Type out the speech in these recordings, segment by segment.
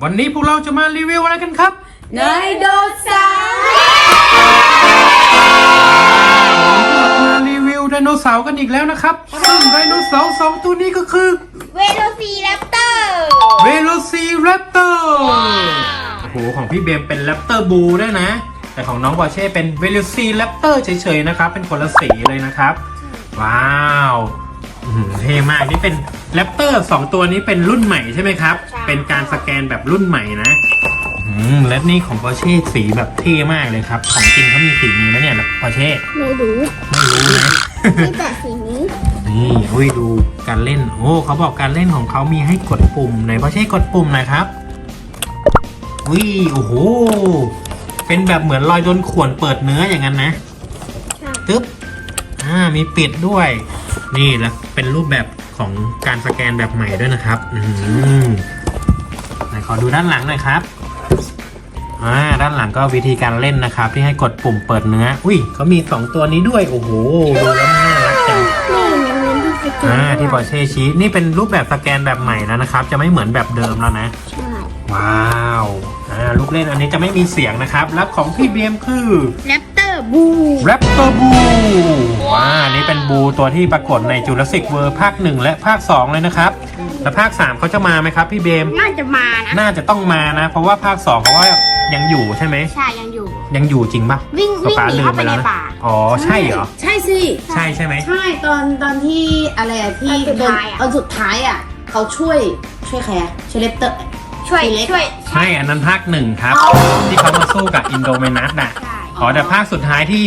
ดีครับวันนี้พวกเราจะมารีวิวอะไรกันครับไดโนเสาร์มารีวิวไดโนเสาร์กันอีกแล้วนะครับ ซึ่งไดโนเสาร์สองตัวนี้ก็คือเวโรซีแรปเตอร์เวโรซีแรปเตอร์โอ้โหของพี่เบมเป็นแรปเตอร์บูด้วยนะ แต่ของน้องบอเช่เป็นเวโรซีแรปเตอร์เฉยๆนะครับ เป็นคนละสีเลยนะครับ ว้าว อื้อหือเท่มากนี่เป็นแรปเตอร์สองตัวนี้เป็นรุ่นใหม่ใช่ไหมครับเป็นการสแกนแบบรุ่นใหม่นะอืมและนี่ของบอเช่สีแบบเท่มากเลยครับ ของจริงเขามีสีนี้ไหมเนี่ยบอเช่ไม่รู้ไม่รู้นะ มีแต่สีนี้นี่อุ้ยดูการเล่น โอ้เขาบอกการเล่นของเขามีให้กดปุ่มไหนพอใช่กดปุ่มหน่อยครับอุ้ยโอ้โหเป็นแบบเหมือนรอยโดนข่วนเปิดเนื้ออย่างนั้นนะตึ๊บ อ่า มีปิดด้วย นี่แล้ว เป็นรูปแบบของการสแกนแบบใหม่ด้วยนะครับ อืมไหนขอดูด้านหลังหน่อยครับอ่าด้านหลังก็วิธีการเล่นนะครับ ที่ให้กดปุ่มเปิดเนื้อ อุ้ยเขามีสองตัวนี้ด้วย โอ้โห ดูแล้วมันน่ารักจังนี่ยังเล่นที่สกิอ่าที่บอเช่ชี้นี่เป็นรูปแบบสแกนแบบใหม่แล้วนะครับ จะไม่เหมือนแบบเดิมแล้วนะใช่ว้าว อ่า ลูกเล่นอันนี้จะไม่มีเสียงนะครับแล้วของพี่เบียมคือ แรปเตอร์ บูแรปเตอร์บูว้าอันนี้เป็นบูตัวที่ปรากฏในจูราสสิกเวิร์ภาค 1 และภาค 2 เลยนะครับ แล้วภาค 3เขาจะมาไหมครับพี่เบม น่าจะมานะ น่าจะต้องมานะ เพราะว่าภาค 2เขาว่ายังอยู่ใช่ไหม ใช่ยังอยู่ ยังอยู่จริงปะวิ่งวิ่งป๊าหนีลืมเข้าไปไปแล้วในนะป่า อ๋อใช่เหรอ ใช่สิ ใช่ใช่ไหม ใช่ตอนตอนที่อะไรอะที่ตอนสุดโดนท้ายอะ ตอนสุดท้ายอะเขาช่วยช่วยใครอะช่วยเลปเตอร์ ช่วยสีเล็กช่วย ใช่อันนั้นภาคหนึ่งครับ ที่เขามาสู้กับอินโดเมนัสน่ะ ใช่ อ๋อแต่ภาคสุดท้ายที่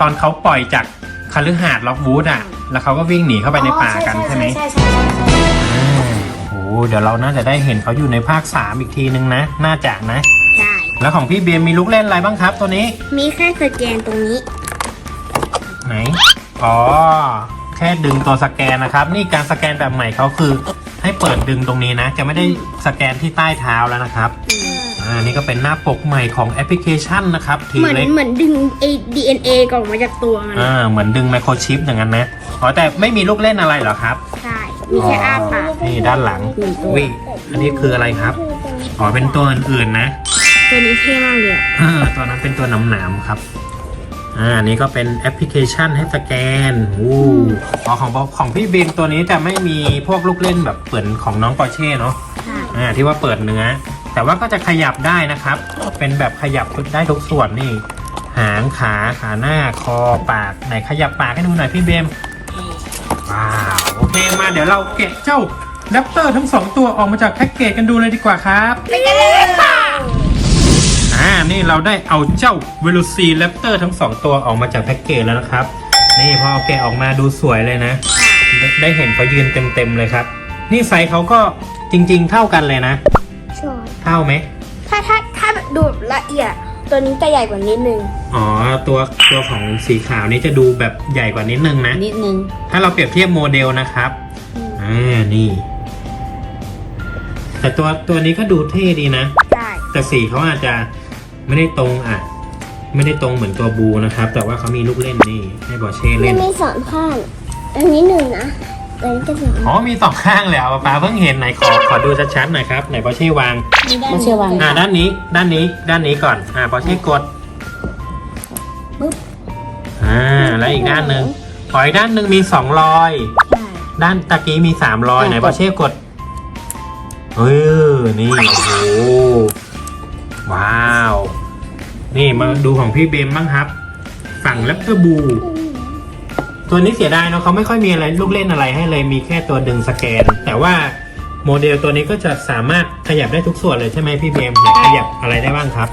ตอนเขาปล่อยจากคฤหาสน์ล็อกวูดอะ แล้วเขาก็วิ่งหนีเข้าไปในป่ากันใช่ไหมใช่ใช่ใช่ใช่ใช่อ่าโอ้โหเดี๋ยวเราน่าจะได้เห็นเขาอยู่ในภาค 3 อีกทีนึงนะ น่าจะนะ ใช่แล้วของพี่เบียมมีลูกเล่นอะไรบ้างครับตัวนี้ มีแค่สแกนตรงนี้ ไหน อ๋อ แค่ดึงตัวสแกนนะครับ นี่การสแกนแบบใหม่เขาคือ ให้เปิดดึงตรงนี้นะ จะไม่ได้สแกนที่ใต้เท้าแล้วนะครับอ่านี่ก็เป็นหน้าปกใหม่ของแอปพลิเคชันนะครับทีเหมือนเล็กเหมือนดึงไอ้ DNA กออกมาจากตัวมันอ่าเหมือนดึงไมโครชิปอย่างนั้นนะอ๋อแต่ไม่มีลูกเล่นอะไรเหรอครับ ใช่มีแค่อ้าปากนี่ด้านหลังวิอันนี้คืออะไรครับอ๋อเป็นตัวอื่นๆนะ ตัวนี้เท่มากเลยอะอ่าตัวนั้นเป็นตัวหนำหนามครับอ่าอันนี้ก็เป็นแอปพลิเคชันให้สแกนอู้อ๋อของของพี่บีมตัวนี้จะไม่มีพวกลูกเล่นแบบเหมือนของน้องปอร์เช่เนาะใช่อ่าที่ว่าเปิดเนื้อ แต่ว่าก็จะขยับได้นะครับ เป็นแบบขยับได้ทุกส่วนนี่ หางขาขาหน้าคอปากไหนขยับปากให้ดูหน่อยพี่เบมว้าวโอเคมาเดี๋ยวเราเก็บเจ้าแรปเตอร์ทั้งสองตัวออกมาจากแพ็กเกจกันดูเลยดีกว่าครับไปกันเลยค่ะอ่านี่เราได้เอาเจ้า v e l o c i r a p t o r ทั้งสองตัวออกมาจากแพ็กเกจแล้วนะครับ นี่พอเอาแกะออกมาดูสวยเลยนะได้ได้เห็นเขายืนเต็มๆเลยครับ นี่ไซส์เขาก็จริง ๆ เท่ากันเลยนะใช่ เท่าไหม ถ้าถ้าถ้าดูแบบละเอียด ตัวนี้จะใหญ่กว่านิดนึง อ๋อตัวตัวของสีขาวนี่จะดูแบบใหญ่กว่านิดนึงนะ นิดนึง ถ้าเราเปรียบเทียบโมเดลนะครับอืมอ่านี่ แต่ตัวตัวนี้ก็ดูเท่ดีนะ ใช่ แต่สีเขาอาจจะไม่ได้ตรงอะ ไม่ได้ตรงเหมือนตัวบูนะครับ แต่ว่าเขามีลูกเล่นนี่ ให้บอเช่มัเล่นนมีสองข้าง อันนี้หนึ่งนะ อันนี้ก็สองอ๋อมีสองข้างเลยเหรอป้าเพิ่งเห็นไหนขอขอดูชัดๆหน่อยครับไหนบอเช่วางมาเชื่อวางอ่าด้านนี้ด้านนี้ด้านนี้ก่อนอ่าบอเช่กดปึ๊บอ่าแล้วอีกด้านหนึ่งขออีกด้านหนึ่งมีสองรอยใช่ด้านตะกี้มีสามรอยไหนบอเช่กดเออนี่โอ้โหว้าว นี่มาดูของพี่เบมบ้างครับ ฝั่งแรปเตอร์บู ตัวนี้เสียดายเนาะเขาไม่ค่อยมีอะไรลูกเล่นอะไรให้เลยมีแค่ตัวดึงสแกน แต่ว่าโมเดลตัวนี้ก็จะสามารถขยับได้ทุกส่วนเลยใช่ไหมพี่เบมไหนขยับอะไรได้บ้างครับ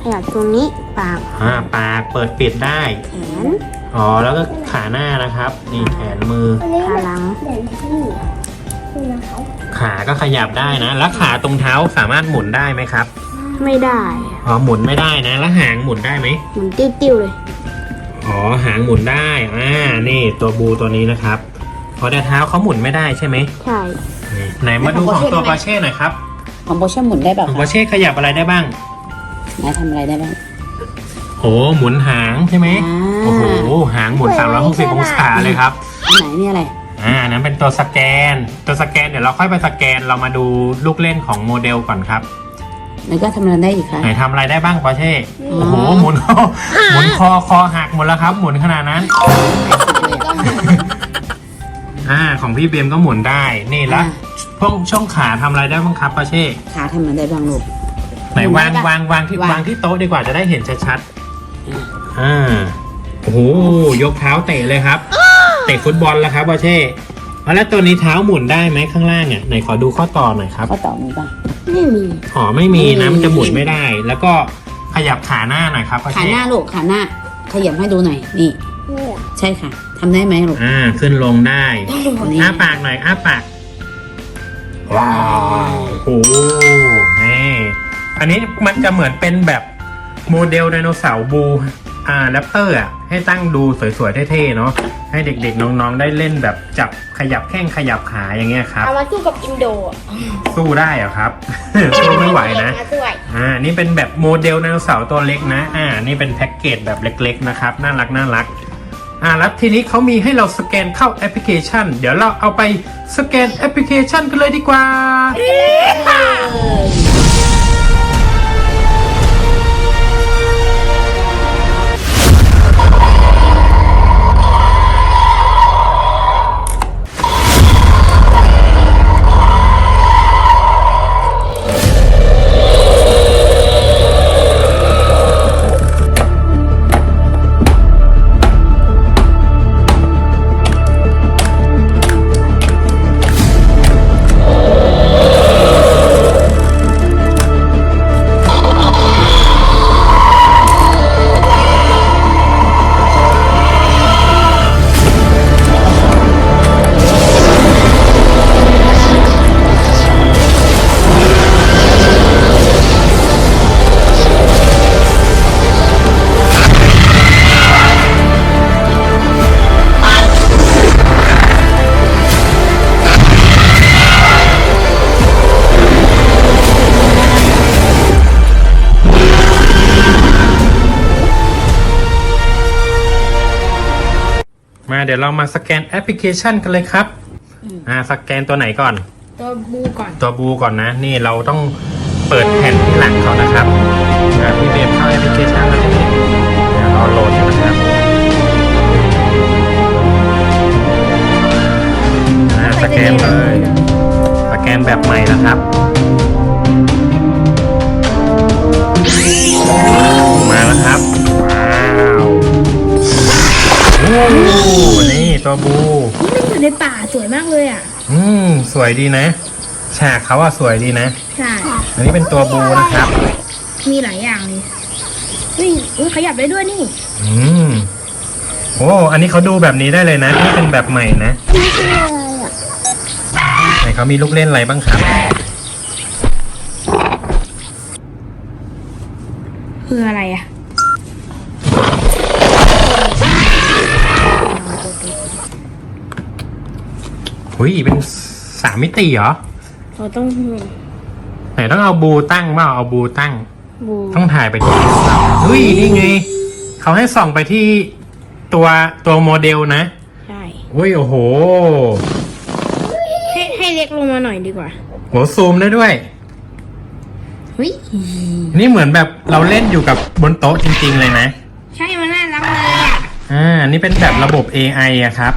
ขยับตรงนี้ปากอ่าปากเปิดปิดได้แขนอ๋อแล้วก็ขาหน้านะครับ นี่แขนมือ ขาหลังขาก็ขยับได้นะ แล้วขาตรงเท้าสามารถหมุนได้ไหมครับ ไม่ได้อ๋อหมุนไม่ได้นะ แล้วหางหมุนได้ไหมเหมือนติ้วๆเลย อ๋อหางหมุนได้อ่านี่ตัวบูตัวนี้นะครับพอแต่เท้าเขาหมุนไม่ได้ใช่ไหมใช่ นี่ไหนมาดูของตัวปาเช่หน่อยครับของโบเช่หมุนได้แบบของปาเช่ขยับอะไรได้บ้างไหนทำอะไรได้บ้าง โอ้หมุนหางใช่ไหมอ่า โอ้โหหางหมุน360องศาเลยครับ อันไหนนี่อะไร อ่าอันนั้นเป็นตัวสแกน ตัวสแกนเดี๋ยวเราค่อยไปสแกนเรามาดูลูกเล่นของโมเดลก่อนครับ แล้วก็ทำอะไรได้อีกคะไหนทำอะไรได้บ้างปอเช่อ๋อโอ้โหหมุนคอหมุนคอคอหักหมดแล้วครับ หมุนขนาดนั้นอ่าของพี่เบมก็หมุนได้นี่แล้วอ่าพวกช่วงขาทำอะไรได้บ้างครับปอเช่ขาทำอะไรได้บ้างลูกไหนวางหมุนได้ปะวางวางที่วางวางที่โต๊ะดีกว่าจะได้เห็นชัดๆอ่าโอ้โหยกเท้าเตะเลยครับ เตะฟุตบอลแล้วครับปอเช่ แล้วตัวนี้เท้าหมุนได้ไหมข้างล่างอะไหนขอดูข้อต่อหน่อยครับข้อต่อมีป่ะไม่มีอ๋อไม่มีนะไม่มีมันจะหมุนไม่ได้ แล้วก็ขยับขาหน้าหน่อยครับปอขาเช่หน้าลูกขาหน้า ขยับให้ดูหน่อยนี่เนี่ยใช่ค่ะทำได้ไหมลูกอ่าขึ้นลงได้นี่อ้าปากหน่อยอ้าปากว้าวโอ้โหนี่อันนี้มันจะเหมือนเป็นแบบโมเดลไดโนเสาร์บูอ่าแรปเตอร์อะ ให้ตั้งดูสวยๆเท่ๆเนาะให้เด็กๆน้องๆได้เล่นแบบจับขยับแข้งขยับขาอย่างเงี้ยครับ เอามาสู้กับอินโดอะสู้ได้เหรอครับ สู้ไม่ไหวนะมาสู้ไหวอ่า นี่เป็นแบบโมเดลไดโนเสาร์ตัวเล็กนะ อ่า นี่เป็นแพ็กเกจแบบเล็ก ๆ นะครับ น่ารักน่ารัก อ่า แล้วทีนี้เขามีให้เราสแกนเข้าแอปพลิเคชัน เดี๋ยวเราเอาไปสแกนแอปพลิเคชันกันเลยดีกว่า มาเดี๋ยวเรามาสแกนแอปพลิเคชันกันเลยครับ อ่าสแกนตัวไหนก่อน ตัวบูก่อน ตัวบูก่อนนะ นี่เราต้องเปิดแผ่นที่หลังเขานะครับอ่าพี่เบมเข้าแอปพลิเคชันแล้วนี่เดี๋ยวรอโหลดนะครับอ่าสแกนเลย สแกนแบบใหม่นะครับ ในป่าสวยมากเลยอะ อืม สวยดีนะ ฉากเขาอะสวยดีนะ ใช่ อันนี้เป็นตัวบูนะครับ มีหลายอย่างเลยเฮ้ยอุ๊ยขยับได้ด้วยนี่ อืม โอ้ อันนี้เขาดูแบบนี้ได้เลยนะที่เป็นแบบใหม่นะนี่คืออะไรอะไหนเขามีลูกเล่นอะไรบ้างครับคืออะไรอะ หุยเป็นสามมิติเหรอเราต้องไหนต้องเอาบูตั้งเปล่าเอาบูตั้ง บูต้องถ่ายไปที่เฮ้ยนี่ไง เขาให้ส่องไปที่ตัวตัวโมเดลนะใช่อุ้ยโอ้โห ให้ให้เล็กลงมาหน่อยดีกว่าโหซูมได้ด้วยเฮ้ยนี่เหมือนแบบเราเล่นอยู่กับบนโต๊ะจริง ๆ เลยนะ ใช่มันน่ารักเลยอะอ่านี่เป็นแบบระบบ AI อะครับ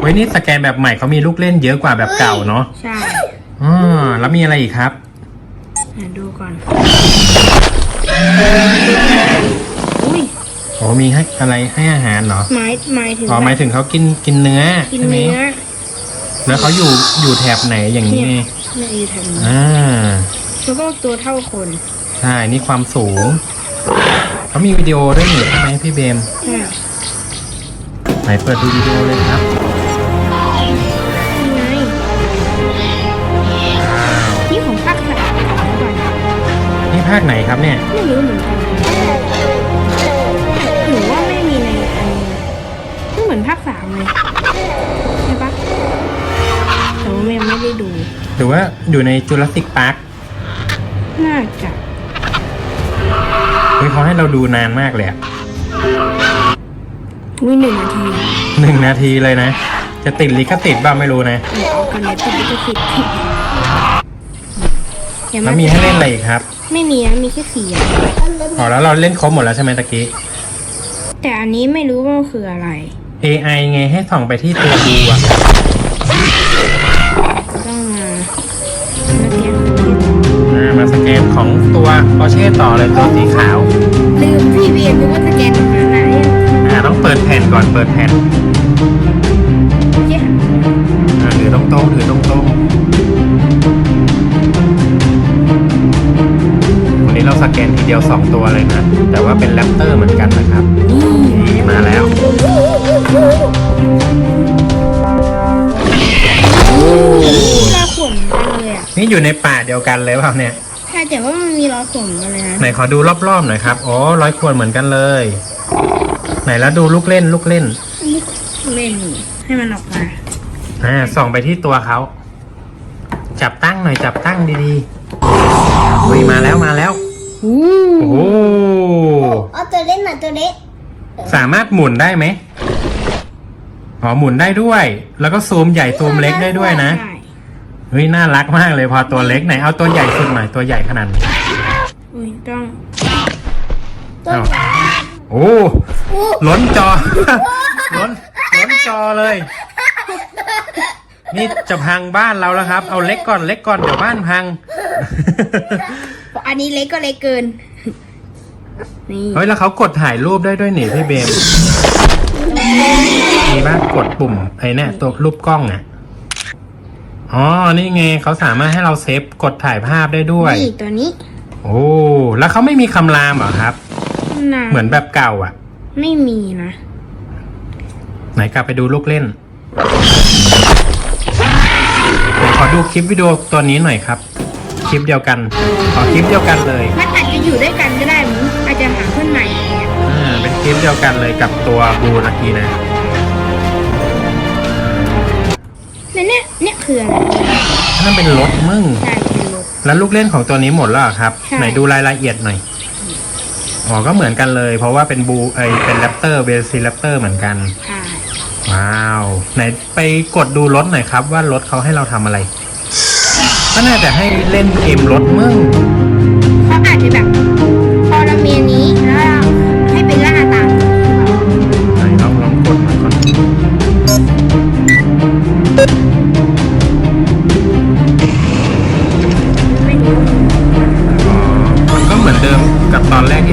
เว้ยนี่สแกนแบบใหม่เขามีลูกเล่นเยอะกว่าแบบเก่าเนาะใช่อ่าแล้วมีอะไรอีกครับอะดูก่อน อุ้ยโอ้มีให้อะไรให้อาหารเหรอหมายหมายถึงอ๋อหมายถึงเขากินกินเนื้อกินใช่ไหมเนื้อแล้วเขาอยู่อยู่แถบไหนอย่างนี้ไงเนี่ยอยู่แถวนี้อ่าแล้วก็ตัวเท่าคนใช่นี่ความสูงเขามีวิดีโอด้วยนี่ใช่ไหมพี่เบมใช่ ไหนเปิดดูวิดีโอเลยครับนี่ไงนี่ของภาคสามก่อนนี่ภาคไหนครับเนี่ย ไม่รู้เหมือนกันหรือว่าไม่มีในอันนี้นี่เหมือนภาคสามเลยใช่ปะแต่ว่าแม่ไม่ได้ดู หรือว่าอยู่ในจูราสสิกพาร์คน่าจะเฮ้ยเขาให้เราดูนานมากเลยอะ วิหนึ่งนาทีหนึ่งนาทีเลยนะ จะติดลิขสิทธิ์บ้างไม่รู้นะเดี๋ยวเอากันเลยติดลิขสิทธิ์เดี๋ยวแล้มาวมีให้เล่นอะไรอีกครับ ไม่มีนะมีแค่สี่อย่างอ๋อแล้วเราเล่นครบหมดแล้วใช่ไหมตะกี้ แต่อันนี้ไม่รู้ว่าคืออะไร AI ไงให้ส่องไปที่ตัวดูอะต้องมามาเรียนอ่ามาสแกนของตัวปอร์เช่ต่อเลยตัวสีขาว ดแผ่นก่อนเปิดแผ่นเจ๊อ่าถือตรงตรงๆถือตรงตรงๆวันนี้เราสแกนทีเดียว 2 ตัวเลยนะ แต่ว่าเป็นแรปเตอร์เหมือนกันนะครับนี่มาแล้วรอยขนกันเลยอะนี่อยู่ในป่าเดียวกันเลยเปล่าเนี่ย ใช่แต่ว่ามันมีรอยขนกันเลยนะ ไหนขอดูรอบๆหน่อยครับ อ๋อร้อยขวดเหมือนกันเลย ไหนแล้วดูลูกเล่นลูกเล่น เล่นนี่ให้มันออกมาอ่าส่องไปที่ตัวเขา จับตั้งหน่อยจับตั้งดีๆอุ้ยมาแล้วมาแล้วอู้โอ้โหเอาตัวเล็กหน่อยตัวเล็กสามารถหมุนได้ไหมอ๋อหมุนได้ด้วย แล้วก็ซูมใหญ่ซูมเล็กได้ด้วยนะใช่เฮ้ยน่ารักมากเลยพอตัวเล็กไหนเอาตัวใหญ่สุดหน่อยตัวใหญ่ขนาดไหนอุ้ยต้องอ้าว โอ้ล้นจอ ล้นล้นจอเลย นี่จะพังบ้านเราแล้วครับ เอาเล็กก่อนเล็กก่อนเดี๋ยวบ้านพัง อันนี้เล็กก็เล็กเกิน นี่เฮ้ยแล้วเขากดถ่ายรูปได้ด้วยนี่พี่เบมมีบ้างกดปุ่มไอ้เนี่ยตัวรูปกล้องเนี่ยอ๋อ นี่ไงเขาสามารถให้เราเซฟกดถ่ายภาพได้ด้วย นี่ตัวนี้ โอ้ แล้วเขาไม่มีคำรามเหรอครับ น่าเหมือนแบบเก่าอะ ไม่มีนะ ไหนกลับไปดูลูกเล่นไหนขอดูคลิปวิดีโอตัวนี้หน่อยครับ คลิปเดียวกัน ขอคลิปเดียวกันเลยมันอาจจะอยู่ด้วยกันก็ได้มั้งอาจจะหาเพื่อนใหม่อะไรเงี้ยอ่าเป็นคลิปเดียวกันเลยกับตัวบูนาทีนะแล้วเนี่ยเนี่ยคืออะไรนั่นเป็นรถมึงใช่เป็นรถ แล้วลูกเล่นของตัวนี้หมดแล้วเหรอครับ ใช่ ไหนดูรายละเอียดหน่อย อ๋อก็เหมือนกันเลย เพราะว่าเป็นบูไอเป็นแรปเตอร์เบซีแรปเตอร์เหมือนกันใช่ว้าว ไหนไปกดดูรถหน่อยครับ ว่ารถเขาให้เราทำอะไร ก็น่าจะให้เล่นเกมรถมึง เขาอาจจะแบบ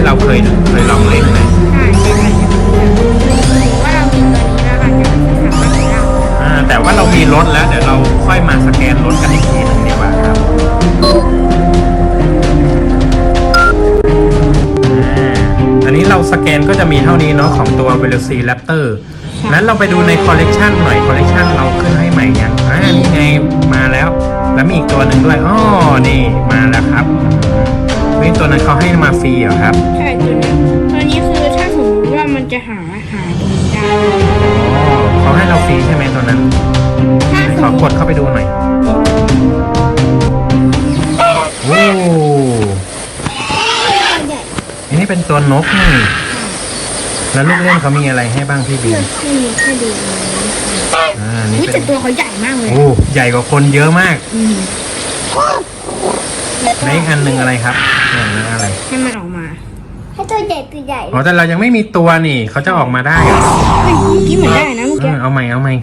ที่เราเคยเคยลองเล่นนะใช่แต่อาจจะแบบว่าเรามีตัวนี้แล้วอาจจะสามารถเป็นเราอ่าแต่ว่าเรามีรถแล้วเดี๋ยวเราค่อยมาสแกนรถกันอีกทีหนึงดีกว่าครับอ่าอันนี้เราสแกนก็จะมีเท่านี้เนาะของตัว Velociraptor นั้นเราไปดูในคอลเลกชันหน่อยคอลเลกชันเราขึ้นให้ใหม่ยังอ่านี่ไงมาแล้ว แล้วมีอีกตัวหนึ่งด้วยอ๋อนี่มาแล้วครับ เฮ้ยตัวนั้นเขาให้มาฟรีเหรอครับ ใช่ตัวนี้ตัวนี้คือถ้าสมมติว่ามันจะหาหาตรงนี้ได้อ๋อเขาให้เราฟรีใช่ไหมตัวนั้นถ้าสขอมมกดติเข้าไปดูหน่อยโอ้อันนี้เป็นตัวนกนี่ แล้วลูกเล่นเขามีอะไรให้บ้างพี่บีเพื่อให้มีแค่ดูนี้อ่านี่อุ้ยเป็แต่นตัวเขาใหญ่มากเลยโอ้ใหญ่กว่าคนเยอะมาก อืม แล้วก็ในอีกอันหนึ่งอะไรครับนั่นนะอะไรให้มันออกมาให้ตัวใหญ่ตัวใหญ่อ๋อแต่เรายังไม่มีตัวนี่เขาจะออกมาได้เหรอเฮ้ยเมื่อกี้เหมือนได้นะเมื่อเอกี้อเอาใหม่เอาใหม่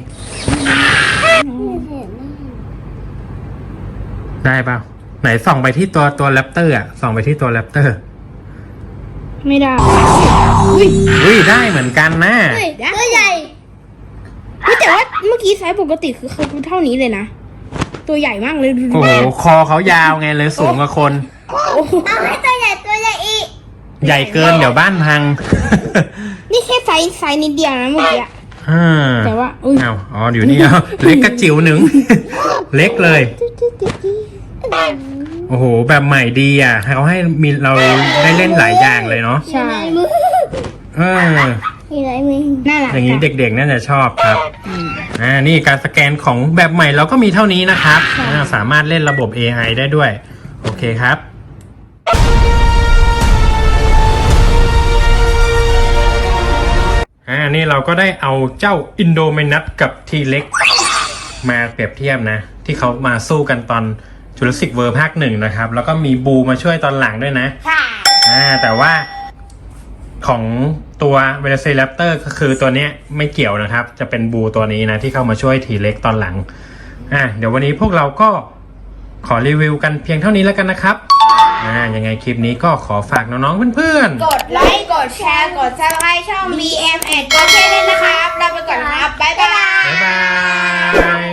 ได้เปล่าไหนส่องไปที่ตัวตัวแรปเตอร์อะส่องไปที่ตัวแรปเตอร์ไม่ได้อุ้ยอุ้ยได้เหมือนกันนะเฮ้ยได้ตัวใหญ่เฮ้ยแต่ว่าเมื่อกี้ไซส์ปกติคือเขาเท่านี้เลยนะ ตัวใหญ่มากเลยดูดิโอ้โหคอเขายาวไงเลยสูงกว่าคนโอ้โหเอาให้ตัวใหญ่ตัวใหญ่อีก ใหญ่เกินเดี๋ยวบ้านพังนี่แค่ไซส์ไซส์นิดเดียวนะเมื่อกี้อะอ่าแต่ว่าอุ้ยอ้าวอ๋ออยู่นี่เอาเล็กกระจิ๋วหนึ่ง เล็กเลย โอ้โห แบบใหม่ดีอะเขาให้มีเราได้เล่นหลายอย่างเลยเนาะใช่มือเออมีอะไรมือน่ารักอย่างนี้จัเด็กๆน่าจะชอบครับ อืม อ่านี่การสแกนของแบบใหม่เราก็มีเท่านี้นะครับอ่าสามารถเล่นระบบ AI ได้ด้วย โอเคครับออ่านี่เราก็ได้เอาเจ้าอินโดเมนัสกับทีเล็กมาเปรียบเทียบนะ ที่เขามาสู้กันตอนจูราสสิกเวอร์ภาคหนึ่งนะครับ แล้วก็มีบูมาช่วยตอนหลังด้วยนะ ค่ะ อ่าแต่ว่า ของตัวเวล c ซ r ปเตอร์ก็คือตัวเนี้ยไม่เกี่ยวนะครับ จะเป็นบูตัวนี้นะที่เข้ามาช่วยทีเล็กตอนหลังอ่าเดี๋ยววันนี้พวกเราก็ขอรีวิวกันเพียงเท่านี้แล้วกันนะครับอ่ายังไงคลิปนี้ก็ขอฝากน้องๆเพื่อนๆ กดไลค์ กดแชร์ กดซับสไครต์ช่อง BM แอนก็เช่นนะครับเราไปก่อนนะครับ บ๊ายบาย บ๊ายบาย